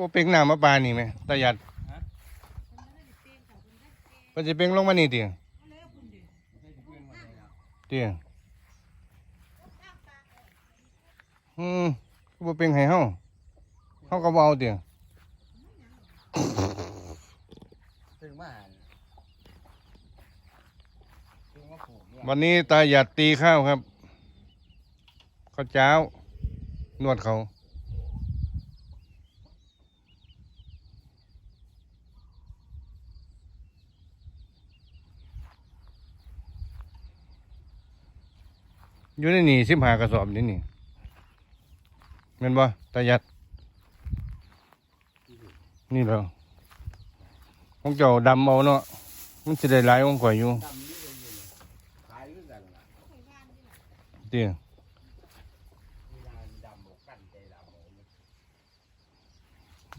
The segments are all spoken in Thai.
ว่าเป็งน้ำมาปลานี่ไหมตาหยัดก็จะเป็งลงมานี่เตียเตียอืมว่าเป็งให้เฮาเฮาก็บ่เอาเตียถึงมาถึงมาปลูกเนี่ยวันนี้ตาหยัดตีข้าวครับข้าวเจ้า นวดเขา อยู่ในนี่สิบหากระสอบนี่นี่เงินบ่ตาหยัด นี่เหรอของเจ้าดำเอาเนาะมันจะได้หลายของข่อยอยู่ดำนี่เลยอยู่ขายด้วยกันล่ะเตี้ยมีนานดำบอกกันใจดำบอกเลย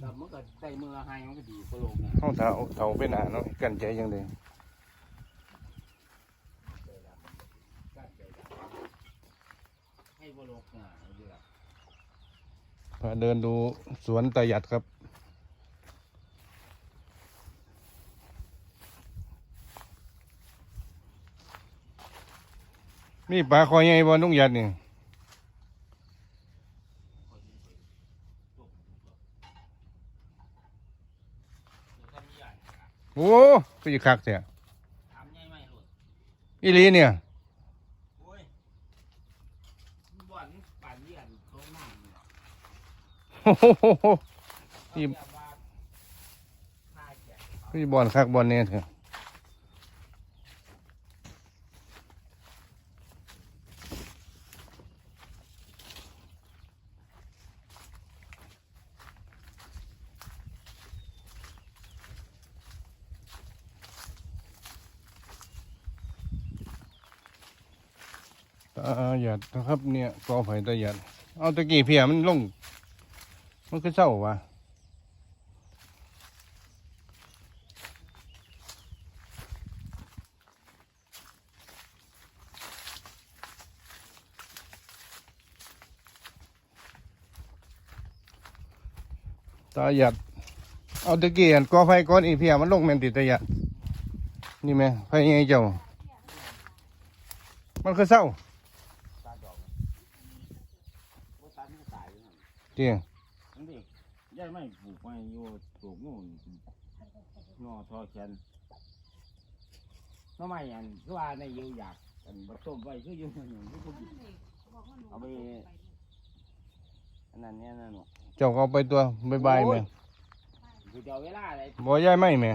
ดำมันก็ได้มือให้มันก็ดีกว่าโลกนะห้องเท้าเท้าเป็นหาเนาะกันใจยังเลย กันใจดำให้กว่าโลกนะเอาดีละพาเดินดูสวนตาหยัดครับ มีปลาคอยใหญ่บอนุ่งหยัดนี่ทำยังโอ้ก็จะคักเสียทำยังไม่หลุดอีหลีเนี่ย โอ้ยบ่ อนปั่นเยี่ยนโค้งหน้าเนี่ยโอ้โหเขาเรียกว่าท่าแจกพี่บอลคักบอลเนี่ยเถอะ หยัดนะครับเนี่ยกอไผ่ตาหยัดเอาตะกี้เพียมันลง มันคือเศร้าวะตาหยัด เอาตะกี้อันกอไฟก้อนอีเพียมันลงแมนติตาหยัด นี่ไหมไฟยังไงเจ้า มันคือเศร้า ตาดอกว่าตาไม่ตายอยู่นั่น เตี้ยนั่นดิยายไม่ปลูกไม่อยู่ปลูกนู่นนอทอแขนทำไมอันคือว่าในยิวอยากอันบัต้มไว้คืออยู่นั่นอยู่คือบ่กินเอาไปอันนั้นเนี่ยนั่นหรอเจ้าก็เอาไปตัวบายบายแม่คือจะเอาเวลาอะไรบ่ย้ายไม่แม่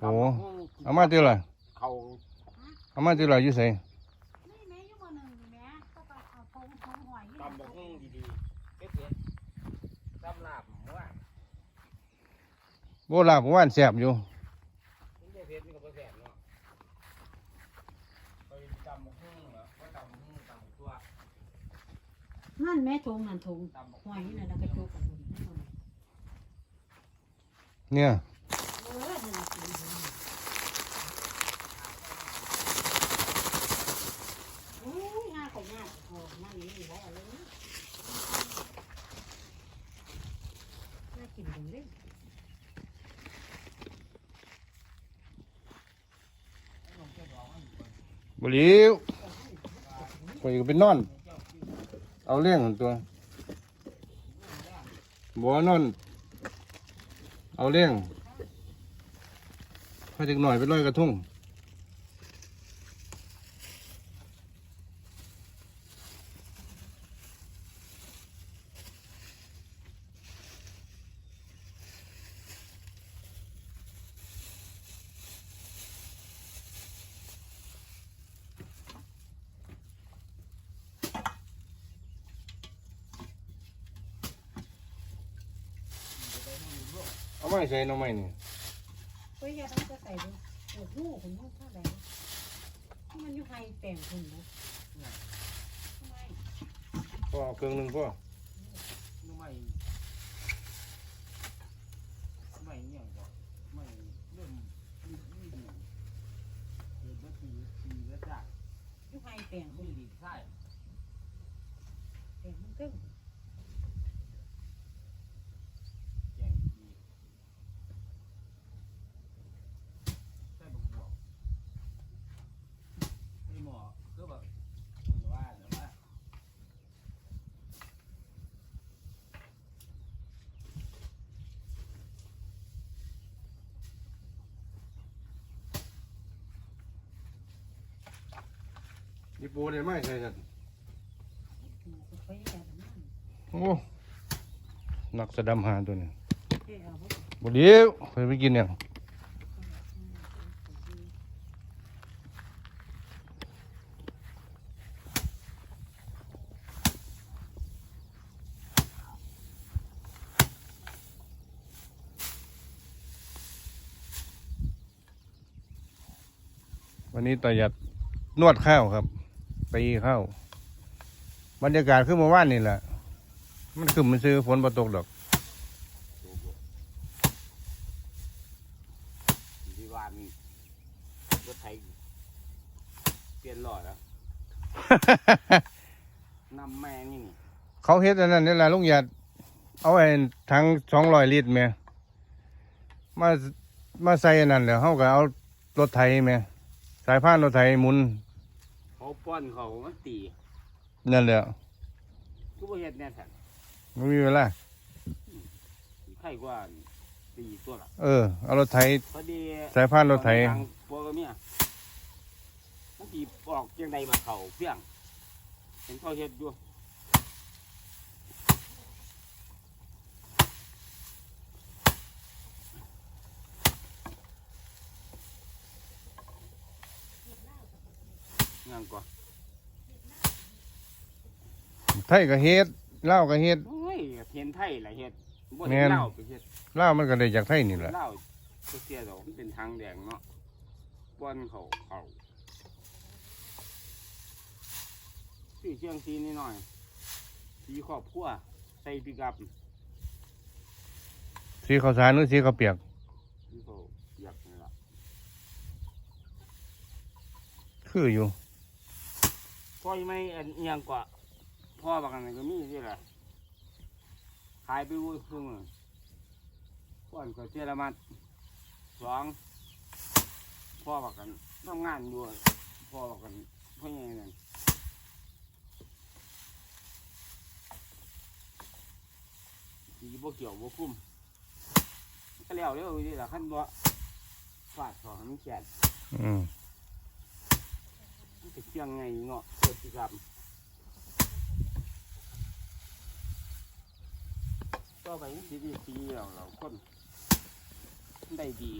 โอ้เอามาเท่าไหร่เขาเอามาเท่าไหร่อยู่ไส โบราณผมว่าแซ่บอยู่ มันจะเผ็ดมันก็บ่แซ่บเนาะไปตำบักหุ่งเหรอว่าตำบักหุ่งตำบักตัว นั่นแม่ทงนั่นทง ตำบัก หอยนั่นน่ะกระโจกกันหุ่นนั่นน่ะ เนี่ย เออนั่นน่ะกินหุ่นโอ้ยงาก็งาโอ้นั่ บ่เอาเลยน่ากินจังเลยบ่หลิวข่อยก็ไปนอน เอาเลี้ยงหั่นตัวบ่นอน เอาเลี้ยงพอจักหน่อยไปลอยกระทุ่ง เอาไม้ใส่หน้องไม้นี่เฮ้ยย่าต้องจะใส่ดูโอ้โหคุณลูกเท่าไหร่ที่มันอยู่ไฮแปลงคุณนะทำไมพ่อเอาเครื่องหนึงพ่อน้ำไม่ไม่เนี่ยก็ไม่เริ่มมีมีดีเห็นว่าตีตีแล้วจ้ะอยู่ไฮแปลงคุมีณดีใช่แปลงมันตึ้ง คือแบบมันว่าแต่ว่า ญี่ปุ่นได้ไหมใช่จัดไปแย่นั่นโอ้นักสะดำหาตัวนี้เฮ้ยเอาบ่บ่เดียวเคยไปกินยังวันนี้ตาหยัดนวดข้าวครับ ตีข้าวบรรยากาศคือเมื่อวานนี่แหละ มันคือมันซื้อฝนบ่ตกดอกดูบ่ที่วานรถไถเปลี่ยนหลอดแล้วนำแม่นี่นี่เขาเฮ็ดอันนั้นนี่แหละลุงหยัดเอาไอ้ถังสองร้อยลิตรแม่มามาใส่อันนั้นแล้วเขาก็เอารถไถแม่สายพานรถไถหมุนเขา ป้อนเขามันตีนั่นแหละทุกประเทศแน่สันไม่มีเวลาใครกว่าตีตัวละเออเอารถไถพอดีสายพานรถไถทางพวกก็เมียมันตีออกยังไงมาเขาเพียงเห็นเขาเฮ็ดอยู่ งานก่อนไทยก็เฮ็ดลาวก็เฮ็ด โอ้ยเห็นไทยหลายเฮ็ดบ่แม่เห็นน เล่าวไปเฮ็ดลาวมันก็ได้จากไทยนี่แหละเล่าวก็เสียดอกมันเป็นทางแดงเนาะป้อนเขาเขาสีเชียงซีนิดหน่อยสีขอบขั้วใส่ปิกับสีข้าวสารหรือสีข้าวเปียกสีเขาอยากนี่ละคืออยู่ พ่อยังไม่อันอิหยังกว่าพ่อบางอันก็มีที่ละขายไปวุ้ยครึ่งก่อนก็เจรมัดสองพ่อบอกกันทำงานอยู่พ่อบอกกันพ่อยังไงนั่นสีบ่เกี่ยวบ่คุ้มก็แล้วเร็วนี่ละขั้นบ่ฟาดของมันแขนอืม มันจะเที่ยงไงเนาะเกิดกิจกรรมต่อไปมันสิดีสีเราเราคนได้ดี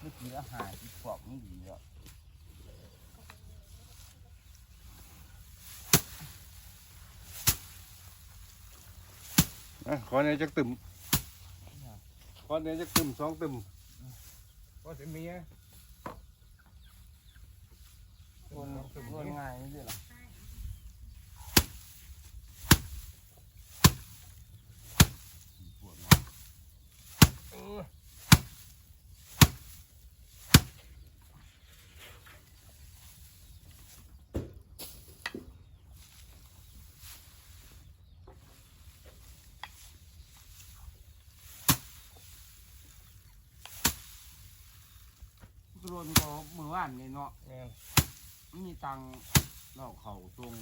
ไม่กินอาหารที่ปอกไม่ดีอะขอเนี่ยจักตึมขอเนี่ยจักตึมสองตึมขอเสียเมีย คนคนง่ายนี่สิล่ะปวดเนาะโดนเขาเมื่อวานนี่เนาะ แม่นมันมีตังค์เราเขาตรง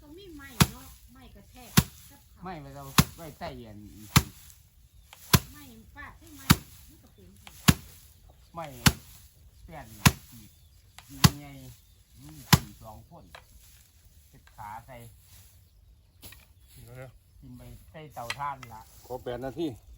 ต้องมีไม้เนาะไม้กระแทกกับเขาไม่ไปเราไว้ใต้เย็นอีกไม้ฟาดให้ไม้มันก็เป็นไม่เปลี่ยนขีดยังไงมีสี่สองคนเก็บขาใส่เดี๋ยวกินไปใส่เตาท่านละขอแปดนาทีเ